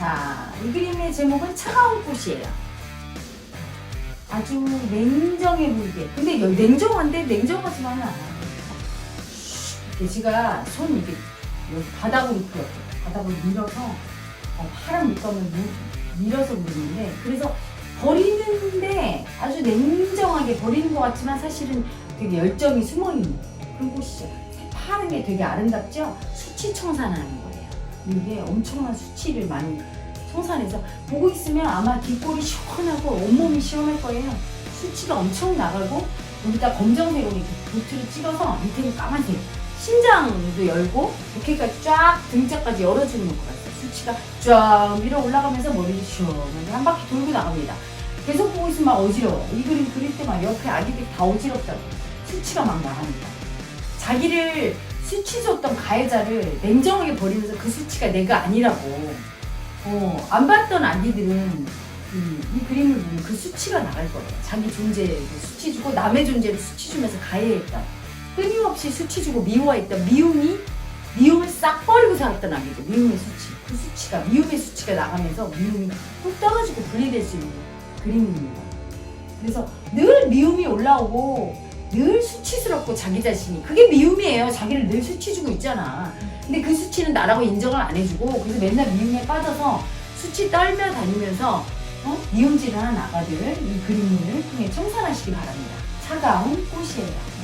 영상의 제목은 차가운 꽃이에요. 아주 냉정해 보이게. 근데 여- 냉정한데 냉정하지만은 않아요. 제가 손 이렇게 여기 바닥으로 이렇게 바닥으로 밀어서 어, 파란 물감을 무- 밀어서 그리는데 그래서 버리는데 아주 냉정하게 버리는 것 같지만 사실은 되게 열정이 숨어 있는 그런 꽃이죠. 파란 게 되게 아름답죠? 수치 청산하는 거예요. 이게 엄청난 수치를 많이 청산해서 보고 있으면 아마 뒷골이 시원하고 온몸이 시원할 거예요. 수치가 엄청 나가고 여기다 검정색으로 이렇게 도트를 찍어서 밑에는 까만색. 신장도 열고 이렇게까지 쫙 등짝까지 열어주는 것 같아요. 수치가 쫙 밀어 올라가면서 머리를 시원하게 한 바퀴 돌고 나갑니다. 계속 보고 있으면 막 어지러워. 이 그림 그릴 때 막 옆에 아기들이 다 어지럽다고. 수치가 막 나갑니다. 자기를 수치 줬던 가해자를 냉정하게 버리면서 그 수치가 내가 아니라고. 어, 안 봤던 아기들은 이, 이 그림을 보면 그 수치가 나갈 거예요. 자기 존재에 수치 주고 남의 존재를 수치 주면서 가해했다. 끊임없이 수치 주고 미워했다. 미움이 미움을 싹 버리고 살았던 아기들. 미움의 수치. 그 수치가 미움의 수치가 나가면서 미움이 뚝 떨어지고 분리될 수 있는 그림입니다. 그래서 늘 미움이 올라오고 늘 수치스럽고 자기 자신이 그게 미움이에요. 자기를 늘 수치 주고 있잖아. 근데 그 수치는 나라고 인정을 안 해주고 그래서 맨날 미움에 빠져서 수치 떨며 다니면서 어? 미움질을 하는 아가들 이 그림을 통해 청산하시기 바랍니다. 차가운 꽃이에요.